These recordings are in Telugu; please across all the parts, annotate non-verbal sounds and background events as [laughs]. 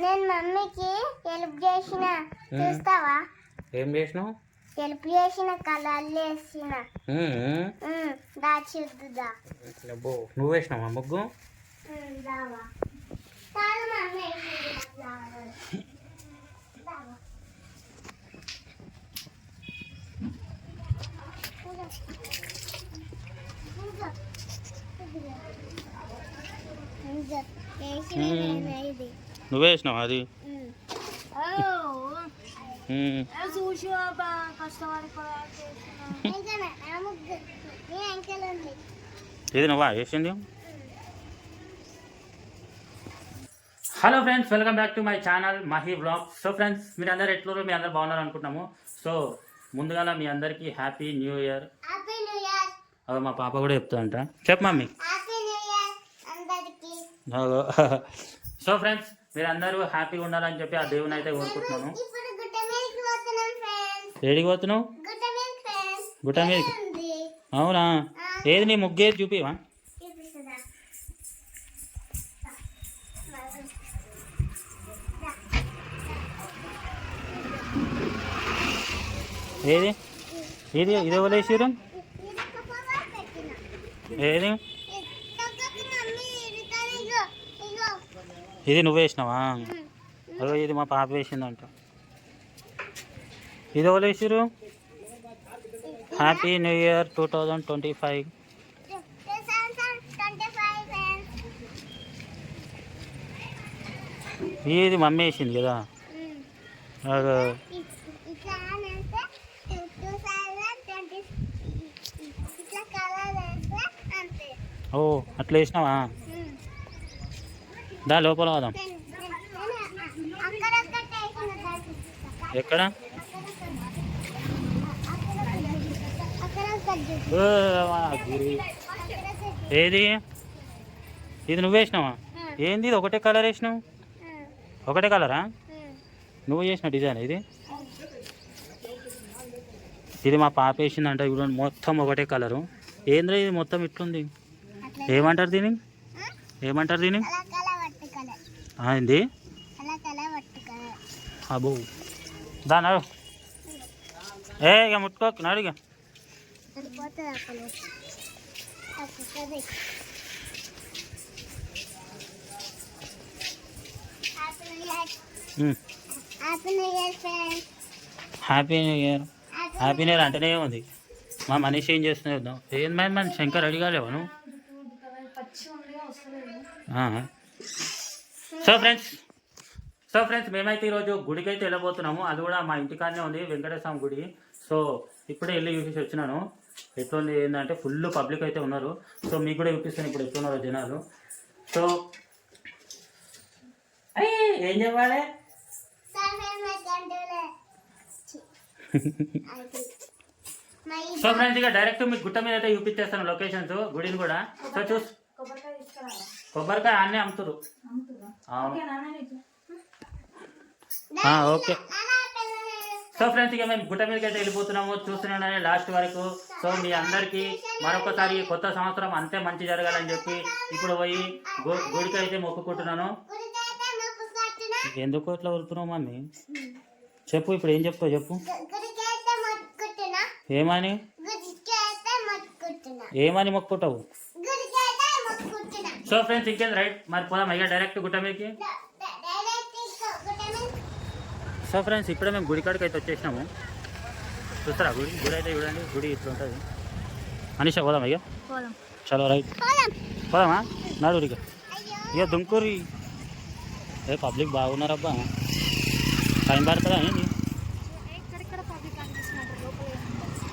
నేను మమ్మీకి హెల్ప్ చేసిన చూస్తావా ఏం చేసినావు హెల్ప్ చేసిన కలర్లు వేసిన ఉమ్. ఉమ్, దా చూద్దుదా అబ్బో నువ్వు వేసినావా ముగ్గు నేనే ఇది నువ్వు వేసినావా అది? ఇది నువ్వా? వేసింది hello friends welcome back to my channel Mahi blog so friends మీరు అందరు ఎట్లూరు మీ అందరు బాగున్నారు అనుకుంటున్నాము. సో ముందుగా మీ అందరికీ happy new year. Happy new year. అది మా పాప కూడా చెప్తుందంట. చెప్పు మమ్మీ. హ్యాపీ న్యూ ఇయర్ అందరికి. అదో. [laughs] సో ఫ్రెండ్స్ మీరు అందరూ హ్యాపీగా ఉండాలని చెప్పి ఆ దేవుని అయితే కోరుకుంటున్నాను ఏడికి పోతున్నావు గుట్ట మీదకి అవునా ఏది నీ ముగ్గేది చూపివా ఏది ఇది ఇది వదిలేసిరు ఏది ఇది నువ్వు వేసినావా? అదో ఇది మా పాప వేసిందంట. ఇది వదిలేసిరు happy new year two thousand twenty five ఇది మమ్మీ వేసింది కదా? ఓ అట్లా వేసినావా? దా లోపల పోదాం ఎక్కడ? ఓ, ఏది? ఇది నువ్వు వేసినావా? ఏంది ఇది? ఒకటే కలర్ వేసినావు? ఒకటే కలరా నువ్వు చేసిన డిజైన్ ఇది? ఇది మా పాప వేసిందంట ఇప్పుడు మొత్తం ఒకటే కలరు ఏంద్రా ఇది? మొత్తం ఇట్లుంది. ఏమంటారు దీని ఏమంటారు దీని ఏంది అబ్బో. దా నడు. ఏ ఇక ముట్టుకోకు నడు ఇక. Happy new year. Happy new year అంటేనే ఉంది. మా మనిషి ఏం చేస్తున్నాయి చూద్దాం. ఏం మన శంకర్ రెడీ కాలేవా నువ్వు. సో ఫ్రెండ్స్ సో ఫ్రెండ్స్ మేమైతే ఈరోజు గుడికి అయితే వెళ్ళబోతున్నాము. అది కూడా మా ఇంటికాడనే ఉంది వెంకటేశ్వర గుడి. సో ఇప్పుడే వెళ్ళి చూసి వచ్చినాను. ఎట్లుంది ఏంటంటే ఫుల్ పబ్లిక్ అయితే ఉన్నారు. సో మీకు కూడా చూపిస్తాను ఇప్పుడు ఎట్లున్నారు జనాలు. సో ఏం చెప్పాలి? సో ఫ్రెండ్స్ ఇక డైరెక్ట్ మీకు గుట్ట మీద అయితే చూపించేస్తాను లొకేషన్స్ గుడిని కూడా. సో చూస్ కొబ్బరికాయ అన్నీ అమ్ముతారు ఓకే సో ఫ్రెండ్స్ ఇక మేము గుట్ట మీదకి అయితే వెళ్ళిపోతున్నాము. చూస్తున్నాను లాస్ట్ వరకు. సో మీ అందరికీ మరొకసారి కొత్త సంవత్సరం అంతే మంచి జరగాలని చెప్పి ఇప్పుడు పోయి గు- గుడికి అయితే మొక్కుకుంటున్నాను. ఎందుకు ఇట్లా వెళ్తున్నావు మమ్మీ? చెప్పు ఇప్పుడు ఏం చెప్తావు చెప్పు. ఏమని? ఏమని మొక్కుంటావు సో ఫ్రెండ్స్ ఇంకేం రైట్ మరి పోదాం. ఇక డైరెక్ట్ గుట్ట మీదకి. సో ఫ్రెండ్స్ ఇప్పుడే మేము గుడి కాడికి అయితే వచ్చేసినాము. చూస్తారా? గుడి గుడి అయితే చూడండి. గుడి ఇట్లా ఉంటుంది. మనీషా పోదాం ఇక చలో రైట్. పోదామా? నడు ఇక దుంకూరి. ఏ పబ్లిక్ బాగున్నారబ్బా. టైం పడుతుందా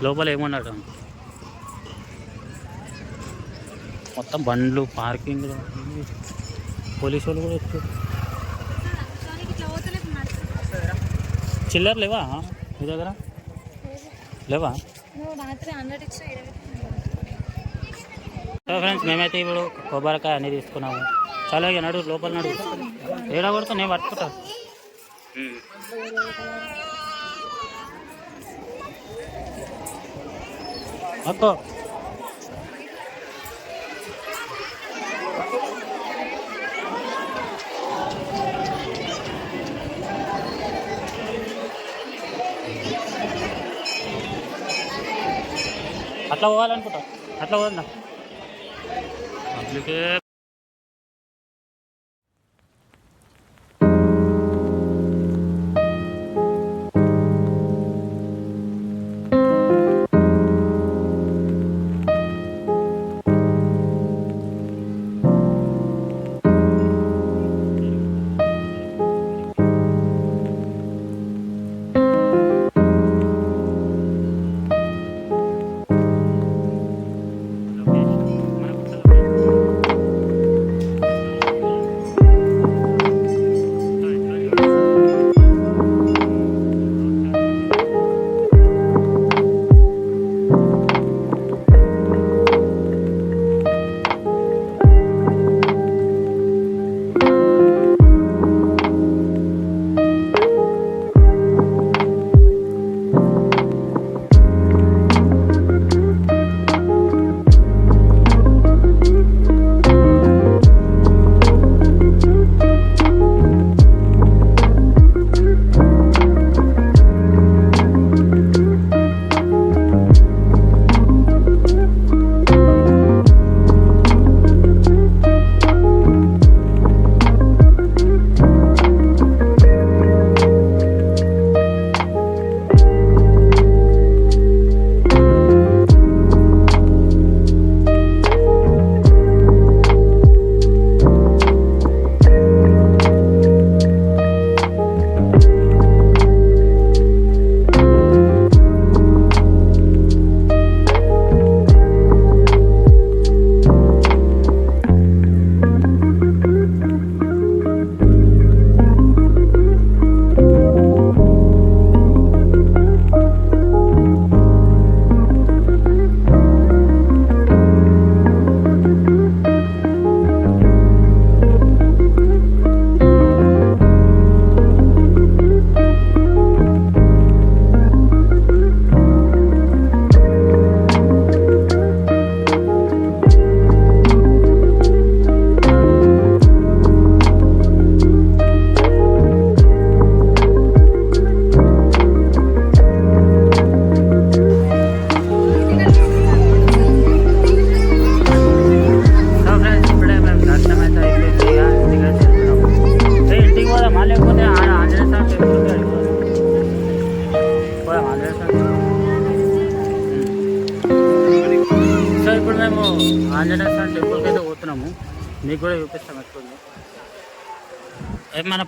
లోపల ఏమన్నాడు? మొత్తం బండ్లు పార్కింగ్ పోలీసు వాళ్ళు కూడా వచ్చారు చిల్లర లేవా మీ దగ్గర? లేవా? ఫ్రెండ్స్ మేమైతే ఇప్పుడు కొబ్బరికాయ అన్నీ తీసుకున్నాము. చాలా నడు లోపల నడు. ఏడ కొడుతా నేను పట్టుకుంటా. అక్కో. అట్లా పోవాలనుకుంటా. అట్లా పోదా అందుకే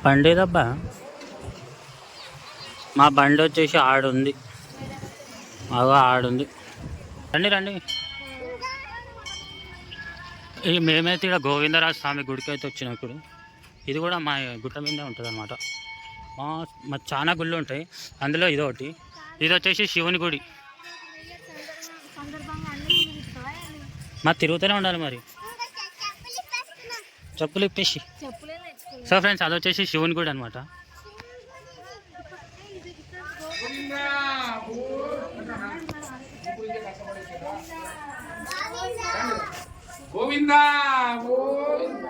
బండి ఏదబ్బా మా బండి వచ్చేసి ఆడుంది. అగో ఆడుంది. రండి రండి. ఈ మేమైతే ఇక్కడ గోవిందరాజ స్వామి గుడికి అయితే వచ్చినాం ఇప్పుడు. ఇది కూడా మా గుట్ట మీదే ఉంటుంది అనమాట మా మా చాలా గుళ్ళు ఉంటాయి. అందులో ఇది ఒకటి. ఇది వచ్చేసి శివుని గుడి. మా తిరుగుతూనే ఉండాలి మరి. చెప్పులు ఇప్పేసి. సో ఫ్రెండ్స్ అది వచ్చేసి శివుని గుడి అనమాట గోవింద గోవింద.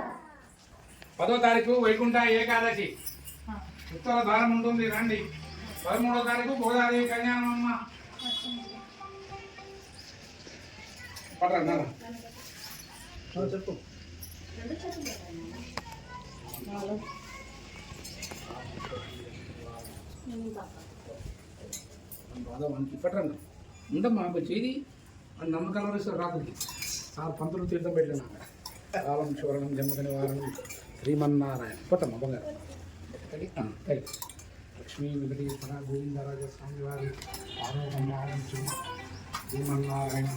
పదో తారీఖు వైకుంఠ ఏకాదశి. ఉత్తర దారం ఉంటుంది రండి. పదమూడో తారీఖు గోదాదేవి కళ్యాణం అమ్మ పడరా, చెప్పు. బాధ మనకి పట్టండి ఉండమ్మా చేది అని నమ్మకాలు వస్తారు రాత్రికి సార్ పంతులు తీర్థం పెట్టినా కాలం శివరణం జమ్మకని నివారణం శ్రీమన్నారాయణ కొట్టమ్మ బంగారు తడి, ఆ, తడి. లక్ష్మీ వెంకటేశ్వర గోవిందరాజ స్వామి వారి ఆరోగ్యం శ్రీమన్నారాయణ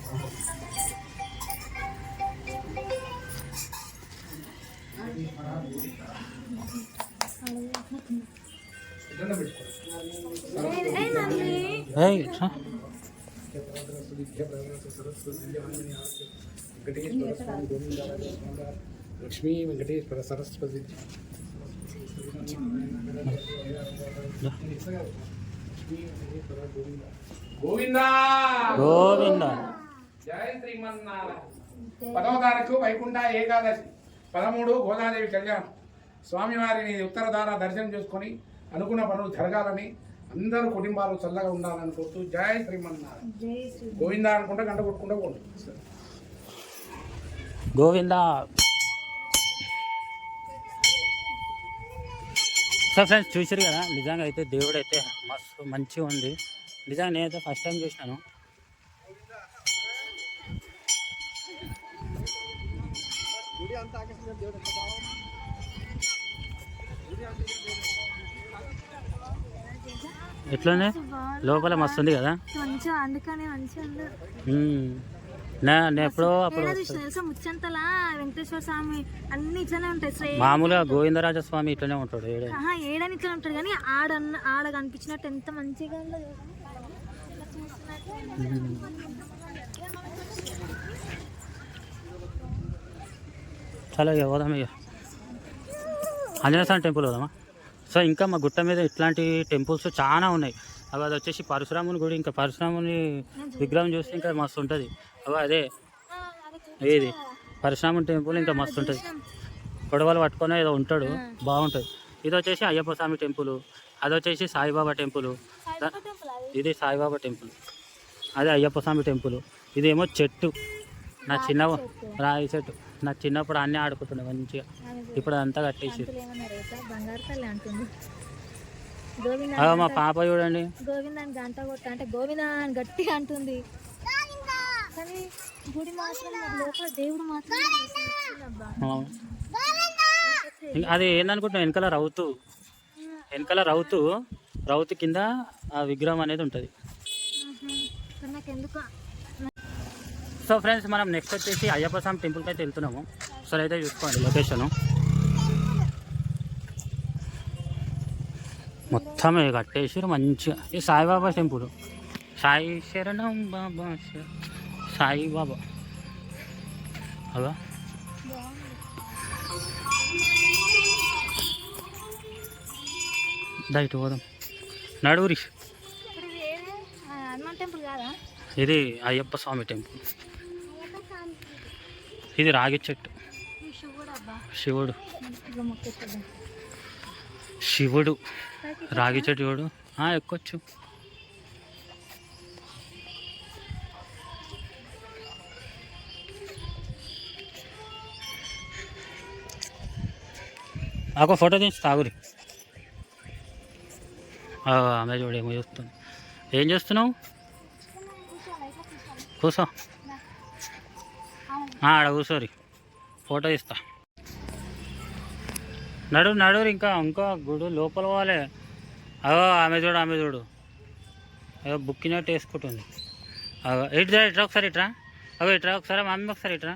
లక్ష్మీ వెంకటేశ్వర సరస్వతి. గోవింద! గోవింద. జయ శ్రీమన్నారాయణ. పదవ తారీఖు వైకుంఠ ఏకాదశి. పదమూడు గోదాదేవి కళ్యాణం. స్వామివారిని ఉత్తరధార దర్శనం చేసుకొని అనుకున్న పనులు జరగాలని అందరూ కుటుంబాలు చల్లగా ఉండాలని కోరుతూ జై శ్రీమన్నారాయణ. గోవిందా అనుకుంటే గంట కొట్టుకుంటూ పోండి. గోవింద. సో ఫ్రెండ్స్ చూసారు కదా నిజంగా అయితే దేవుడు అయితే మస్తు మంచిగా ఉంది. నిజంగా నేనైతే ఫస్ట్ టైం చూసినాను. ఎట్లుంది? లోపల మస్తు ఉంది కదా? మంచిగా అందుకని మంచిగా ఎప్పుడో అప్పుడు ముచ్చంతలా? వెంకటేశ్వర స్వామి అన్ని ఇట్లానే ఉంటాయి మామూలుగా గోవిందరాజ స్వామి ఇట్లనే ఉంటాడు ఏడని ఇట్లా ఉంటాడు కానీ ఆడ ఆడ కనిపించినట్టు ఎంత మంచిగా ఉందో చూడు. ఇట్లా చూస్తున్నట్టు. చాలా ఇక పోదాం ఇక. ఆంజనేయ స్వామి టెంపుల్ పోదామా? సో ఇంకా మా గుట్ట మీద ఇట్లాంటి టెంపుల్స్ చాలా ఉన్నాయి. అవి అది వచ్చేసి పరశురాముని గుడి ఇంకా పరశురాముని విగ్రహం చూస్తే ఇంకా మస్తు ఉంటుంది. అవి అదే. ఏది? పరశురాముని టెంపుల్ ఇంకా మస్తు ఉంటుంది. గొడవలు పట్టుకొని ఏదో ఉంటాడు బాగుంటుంది. ఇది వచ్చేసి అయ్యప్ప స్వామి టెంపుల్ అది వచ్చేసి సాయిబాబా టెంపుల్. ఇది సాయిబాబా టెంపుల్. అదే అయ్యప్ప స్వామి టెంపుల్. ఇదేమో చెట్టు. నా చిన్న రాయి చెట్టు. నా చిన్నప్పుడు అన్నీ ఆడుకుంటుండే మంచిగా. ఇప్పుడు అదంతా కట్టేసి. మా పాప చూడండి. గోవింద అని గంట కొట్ట అంటే గోవింద అని గట్టిగా అంటుంది. కానీ గుడి మాత్రం నాకు లోపల దేవుడు మాత్రం వచ్చిందబ్బా. ఆ. ఇంకా అది ఏందనుకుంటున్నావు? వెనకాల రౌతు. వెనకాల రౌతు. రౌతు కింద ఆ విగ్రహం అనేది ఉంటుంది. నాకు ఎందుకు సో ఫ్రెండ్స్ మనం నెక్స్ట్ వచ్చేసి అయ్యప్ప స్వామి టెంపుల్కి అయితే వెళ్తున్నాము. సో అయితే చూసుకోండి లొకేషను మొత్తం కట్టేసారు మంచిగా. ఈ సాయిబాబా టెంపుల్ సాయి శరణం బాబా సాయిబాబా. అలా డైట్ పోదాం. నడువురి హనుమాన్ టెంపుల్ కాదా? ఇది అయ్యప్ప స్వామి టెంపుల్. ఇది రాగి చెట్టు. శివుడు. శివుడు. రాగి చెట్టు చూడు. ఎక్కొచ్చు. నాకు ఫోటో తీసి తాగురి. ఆమె చూడు ఏమో చూస్తుంది. ఏం చేస్తున్నావు? కూర్చో ఆడ కూర్చోరి ఫోటో ఇస్తా నడు నడురు ఇంకా ఇంకా గుడి లోపల పోవాలి. అగో ఆమె చూడు ఆమె చూడు. అగో బుక్కినట్టు వేసుకుంటుంది. అగో ఇట్రా ఇట్రా ఒకసారి ఇట్రా అగో ఇట్రా ఒకసారి మా అమ్మ ఒకసారి ఇట్రా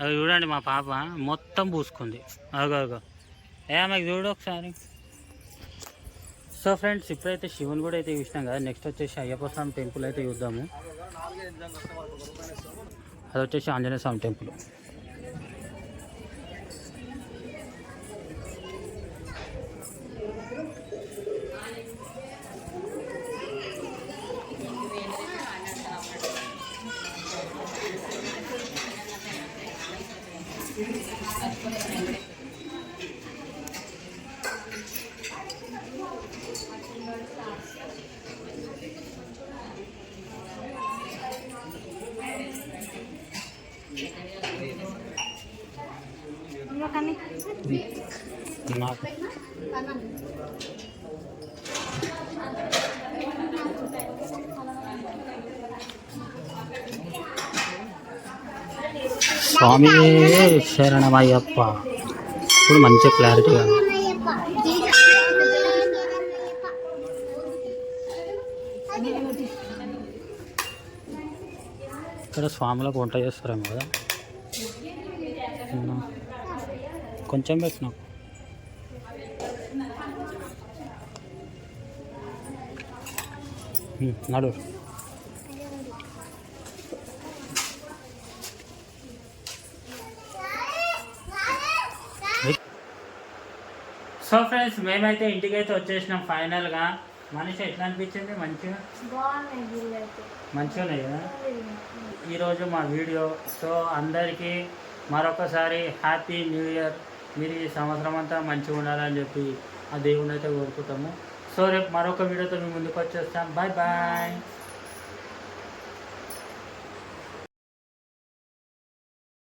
అవి చూడండి మా పాప మొత్తం పూసుకుంది. అగో అగో. ఏ ఆమెకు చూడు ఒకసారి. సో ఫ్రెండ్స్ ఇప్పుడైతే శివన్ కూడా అయితే చూసినాం కదా. నెక్స్ట్ వచ్చేసి అయ్యప్ప స్వామి టెంపుల్ అయితే చూద్దాము. అది వచ్చేసి ఆంజనేయ స్వామి టెంపుల్. స్వామి శరణమయ్యప్ప. ఇప్పుడు మంచి క్లారిటీగా ఇక్కడ స్వాములకు వంట చేస్తారేమో కదా. కొంచెం పెట్టినా. నడు. సో ఫ్రెండ్స్ మేమైతే ఇంటికి అయితే వచ్చేసినాం ఫైనల్గా. మనిషి ఎట్లా అనిపించింది మంచిగా మంచిగా కదా? ఈరోజు మా వీడియో. సో అందరికీ మరొకసారి హ్యాపీ న్యూ ఇయర్. మీరు ఈ సంవత్సరం అంతా మంచిగా ఉండాలని చెప్పి ఆ దేవుని అయితే కోరుకుంటాము. సో రేపు మరొక వీడియోతో మీ ముందుకు వచ్చేస్తాం. Bye bye